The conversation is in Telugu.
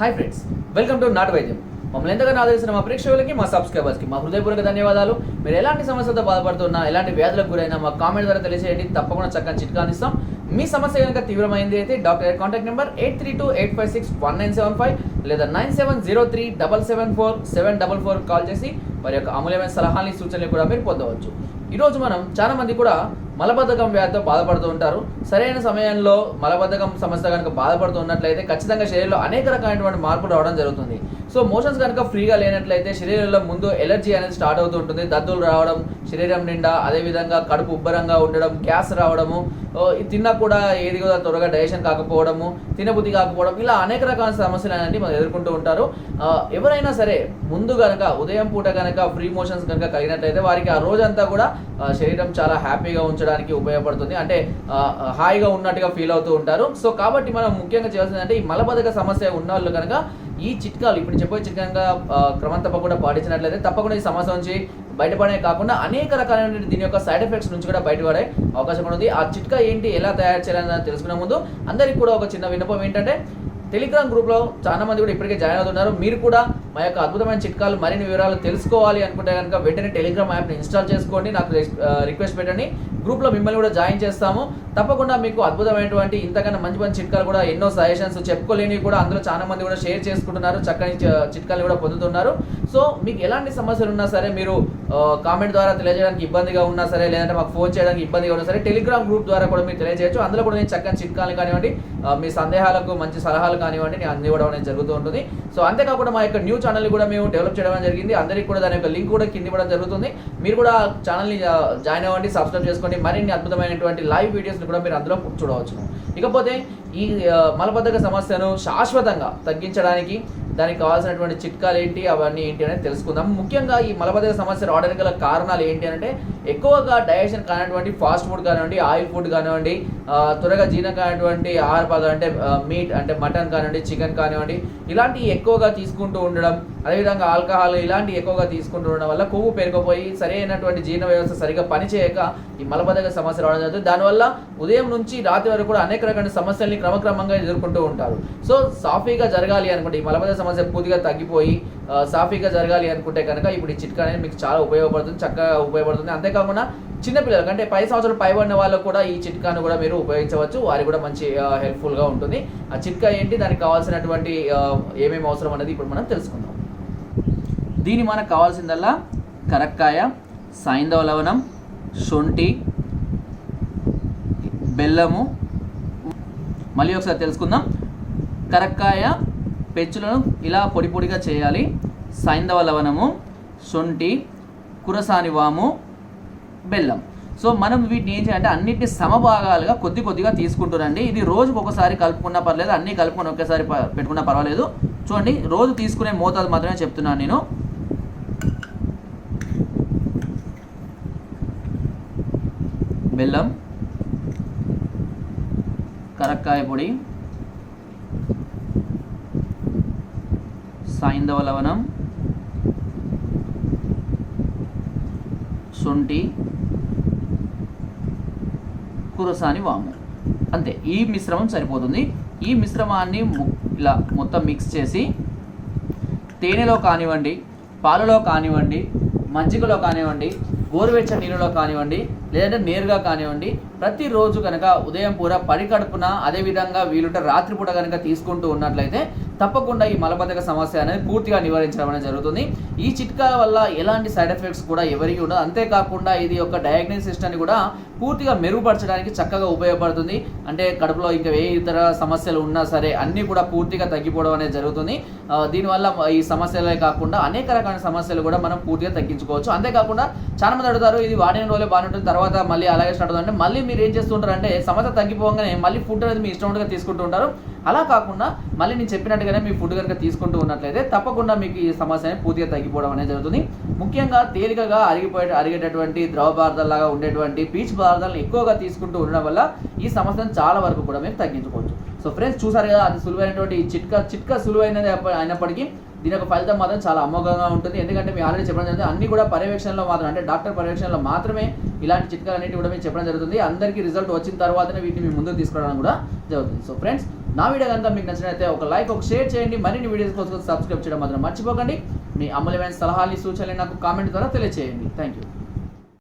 హాయ్ ఫ్రెండ్స్ వెల్కమ్ టు నాటు వైద్యం మమ్మల్ని ఎంతగానో ఆదరిస్తున్న మా ప్రేక్షకులకి మా సబ్స్క్రైబర్స్కి మా హృదయపూర్వక ధన్యవాదాలు. మీరు ఎలాంటి సమస్యలతో బాధపడుతున్నా ఎలాంటి వ్యాధులకు గురైనా మా కామెంట్ ద్వారా తెలియజేయండి. తప్పకుండా చక్కని చిట్కాని ఇస్తాం మీ సమస్య కనుక తీవ్రమైంది అయితే doctor contact number eight three two eight five six one nine seven five లేదా nine seven zero three double seven four seven double four call చేసి వారి యొక్క అమూల్యమైన సలహాలని సూచనలు కూడా మీరు పొందవచ్చు. ఈరోజు మనం చాలామంది కూడా మలబద్ధకం వ్యాధితో బాధపడుతూ ఉంటారు. సరైన సమయంలో మలబద్ధకం సమస్య కనుక బాధపడుతూ ఉన్నట్లయితే ఖచ్చితంగా శరీరంలో అనేక రకమైనటువంటి మార్పులు రావడం జరుగుతుంది. సో మోషన్స్ కనుక ఫ్రీగా లేనట్లయితే శరీరంలో ముందు ఎలర్జీ అనేది స్టార్ట్ అవుతూ ఉంటుంది. దద్దులు రావడం శరీరం నిండా అదేవిధంగా కడుపు ఉబ్బరంగా ఉండడం గ్యాస్ రావడము తిన్నా కూడా ఏది కూడా త్వరగా డైజెషన్ కాకపోవడము తినబుద్ధి కాకపోవడం ఇలా అనేక రకాల సమస్యలు అనేది ఎదుర్కొంటూ ఉంటారు. ఎవరైనా సరే ముందు కనుక ఉదయం పూట కనుక ఫ్రీ మోషన్స్ కనుక కలిగినట్లయితే వారికి ఆ రోజంతా కూడా శరీరం చాలా హ్యాపీగా ఉంచడానికి ఉపయోగపడుతుంది. అంటే హాయిగా ఉన్నట్టుగా ఫీల్ అవుతూ ఉంటారు. సో కాబట్టి మనం ముఖ్యంగా చేయాల్సింది అంటే ఈ మలబద్ధక సమస్య ఉన్న వాళ్ళు కనుక ఈ చిట్కాలు ఇప్పుడు చెప్పే చిట్కంగా క్రమం తప్పకుండా పాటించినట్లయితే తప్పకుండా ఈ సమస్య నుంచి బయటపడే కాకుండా అనేక రకాలైన దీని యొక్క సైడ్ ఎఫెక్ట్స్ నుంచి కూడా బయటపడే అవకాశం కూడా ఉంది. ఆ చిట్కా ఏంటి ఎలా తయారు చేయాలని తెలుసుకునే ముందు అందరికి కూడా ఒక చిన్న విన్నపం ఏంటంటే టెలిగ్రామ్ గ్రూప్లో చాలా మంది కూడా ఇప్పటికే జాయిన్ అవుతున్నారు. మీరు కూడా మా యొక్క అద్భుతమైన చిట్కాలు మరిన్ని వివరాలు తెలుసుకోవాలి అనుకుంటే కనుక వెంటనే టెలిగ్రామ్ యాప్ని ఇన్స్టాల్ చేసుకోండి. నాకు రిక్వెస్ట్ పెట్టండి. గ్రూప్లో మిమ్మల్ని కూడా జాయిన్ చేస్తాము. తప్పకుండా మీకు అద్భుతమైనటువంటి ఇంతకన్నా మంచి మంచి చిట్కాలు కూడా ఎన్నో సజెషన్స్ చెప్పుకోలేనివి కూడా అందులో చాలా మంది కూడా షేర్ చేసుకుంటున్నారు. చక్కని చిట్కాలు కూడా పొందుతున్నారు. సో మీకు ఎలాంటి సమస్యలు ఉన్నా సరే మీరు కామెంట్ ద్వారా తెలియజేయడానికి ఇబ్బందిగా ఉన్నా సరే లేదంటే మాకు ఫోన్ చేయడానికి ఇబ్బందిగా ఉన్నా సరే టెలిగ్రామ్ గ్రూప్ ద్వారా కూడా మీరు తెలియజేయచ్చు. అందులో కూడా నేను చక్కని చిట్కాలు కానివ్వండి మీ సందేహాలకు మంచి సలహాలు కానివ్వండి నేను అందివ్వడం అనేది జరుగుతూ ఉంటుంది. సో అంతేకాకుండా మా యొక్క న్యూ ఛానల్ కూడా మేము డెవలప్ చేయడం జరిగింది. అందరికీ కూడా దాని యొక్క లింక్ కూడా కింద ఇవ్వడం జరుగుతుంది. మీరు కూడా ఛానల్ని జాయిన్ అవ్వండి సబ్స్క్రైబ్ చేసుకోండి. మరిన్ని అద్భుతమైనటువంటి లైవ్ వీడియోస్ని కూడా మీరు అందులో చూడవచ్చు. ఇకపోతే ఈ మలబద్ధక సమస్యను శాశ్వతంగా తగ్గించడానికి దానికి కావాల్సినటువంటి చిట్కాలు ఏంటి అవన్నీ ఏంటి అనేది తెలుసుకుందాం. ముఖ్యంగా ఈ మలబద్ధక సమస్య రావడానికి గల కారణాలు ఏంటి అంటే ఎక్కువగా డైజెషన్ కానివ్వండి ఫాస్ట్ ఫుడ్ కానివ్వండి ఆయిల్ ఫుడ్ కానివ్వండి త్వరగా జీర్ణం కానివ్వండి ఆహార పదార్థాలు అంటే మీట్ అంటే మటన్ కానివ్వండి చికెన్ కానివ్వండి ఇలాంటివి ఎక్కువగా తీసుకుంటూ ఉండడం అదేవిధంగా ఆల్కహాల్ ఇలాంటివి ఎక్కువగా తీసుకుంటూ ఉండడం వల్ల కొవ్వు పెరిగిపోయి సరైనటువంటి జీర్ణ వ్యవస్థ సరిగా పనిచేయక ఈ మలబద్ధక సమస్య రావడం జరుగుతుంది. దానివల్ల ఉదయం నుంచి రాత్రి వరకు కూడా అనేక రకాల సమస్యల్ని క్రమక్రమంగా ఎదుర్కొంటూ ఉంటారు. సో సాఫీగా జరగాలి అనుకుంటే ఈ మలబద్ధక సమస్య పూర్తిగా తగ్గిపోయి సాఫీగా జరగాలి అనుకుంటే కనుక ఇప్పుడు ఈ చిట్కా అనేది మీకు చాలా ఉపయోగపడుతుంది చక్కగా ఉపయోగపడుతుంది. అంతేకాకుండా చిన్నపిల్లలకు అంటే పది సంవత్సరాలు పైబడిన వాళ్ళకు కూడా ఈ చిట్కాను కూడా మీరు ఉపయోగించవచ్చు. వారికి కూడా మంచి హెల్ప్ఫుల్గా ఉంటుంది. ఆ చిట్కా ఏంటి? దానికి కావాల్సినటువంటి ఏమేమి అవసరం అనేది ఇప్పుడు మనం తెలుసుకుందాం. దీని మనకు కావాల్సిందల్లా కరక్కాయ సాయంధవ లవణం శొంఠి బెల్లము. మళ్ళీ ఒకసారి తెలుసుకుందాం. కరక్కాయ పెచ్చులను ఇలా పొడి పొడిగా చేయాలి. సైంధవ లవణము శొంఠి కురసాని వాము బెల్లం. సో మనం వీటిని ఏం చేయాలంటే అన్నిటిని సమభాగాలుగా కొద్ది కొద్దిగా తీసుకుంటున్నారండి ఇది రోజుకు ఒకసారి కలుపుకున్నా పర్లేదు అన్నీ కలుపుకొని ఒకేసారి పెట్టుకున్నా పర్వాలేదు. చూడండి రోజు తీసుకునే మోతాదు మాత్రమే చెప్తున్నాను నేను. బెల్లం కరక్కాయ పొడి సాయంధవ లవణం శొంఠి కురసాని వాము. అంతే ఈ మిశ్రమం సరిపోతుంది. ఈ మిశ్రమాన్ని ఇలా మొత్తం మిక్స్ చేసి తేనెలో కానివ్వండి పాలలో కానివ్వండి మజ్జిగలో కానివ్వండి గోరువెచ్చ నీళ్ళలో కానివ్వండి లేదంటే నేరుగా కానివ్వండి ప్రతిరోజు కనుక ఉదయం పూట పడి కడుపున అదేవిధంగా వీలుంటే రాత్రిపూట కనుక తీసుకుంటూ ఉన్నట్లయితే తప్పకుండా ఈ మలబద్ధక సమస్య అనేది పూర్తిగా నివారించడం అనేది జరుగుతుంది. ఈ చిట్కాల వల్ల ఎలాంటి సైడ్ ఎఫెక్ట్స్ కూడా ఎవరికి ఉండదు అంతేకాకుండా ఇది యొక్క డయాగ్నోస్ సిస్టమ్ని కూడా పూర్తిగా మెరుగుపరచడానికి చక్కగా ఉపయోగపడుతుంది. అంటే కడుపులో ఇంకా ఏ ఇతర సమస్యలు ఉన్నా సరే అన్నీ కూడా పూర్తిగా తగ్గిపోవడం అనేది జరుగుతుంది. దీనివల్ల ఈ సమస్యలే కాకుండా అనేక రకాల సమస్యలు కూడా మనం పూర్తిగా తగ్గించుకోవచ్చు. అంతేకాకుండా చాలా మంది అడుగుతారు ఇది వాడిన రోజులే బాగానే ఉంటుంది తర్వాత మళ్ళీ అలాగే స్టార్ట్ అవుతుంది అంటే మళ్ళీ మీరు ఏం చేస్తుంటారు అంటే సమస్య తగ్గిపోగానే మళ్ళీ ఫుడ్ అనేది మీ ఇష్టం ఉన్నట్టుగా తీసుకుంటూ ఉంటారు. అలా కాకుండా మళ్ళీ నేను చెప్పినట్టుగా కనుక మీ ఫుడ్ కనుక తీసుకుంటూ ఉన్నట్లయితే తప్పకుండా మీకు ఈ సమస్య అనేది పూర్తిగా తగ్గిపోవడం అనేది జరుగుతుంది. ముఖ్యంగా తేలికగా అరిగిపోయే అరిగేటటువంటి ద్రవ పదార్థాలాగా ఉండేటువంటి పీచు పదార్థాలను ఎక్కువగా తీసుకుంటూ ఉండడం వల్ల ఈ సమస్యను చాలా వరకు కూడా మేము తగ్గించుకోవచ్చు. సో ఫ్రెండ్స్ చూసారు కదా అది సులువైనటువంటి చిట్కా చిట్కా సులువైనది అయినప్పటికీ దీని యొక్క ఫలితం మాత్రం చాలా అమోఘంగా ఉంటుంది. ఎందుకంటే మేము ఆల్రెడీ చెప్పడం జరుగుతుంది అన్ని కూడా పర్యవేక్షణలో మాత్రం అంటే డాక్టర్ పర్యవేక్షణలో మాత్రమే ఇలాంటి చిట్కాలు అనేవి కూడా మేము చెప్పడం జరుగుతుంది. అందరికీ రిజల్ట్ వచ్చిన తర్వాతనే వీటిని మీ ముందుకు తీసుకురావడం కూడా జరుగుతుంది. సో ఫ్రెండ్స్ నా వీడియో కనుక మీకు నచ్చినట్లయితే ఒక లైక్ ఒక షేర్ చేయండి. మరిన్ని వీడియోస్ కోసం సబ్స్క్రైబ్ చేయడం మాత్రం మర్చిపోకండి. మీ అమూల్యమైన సలహాలు సూచనలు నాకు కామెంట్ ద్వారా తెలియజేయండి థ్యాంక్ యూ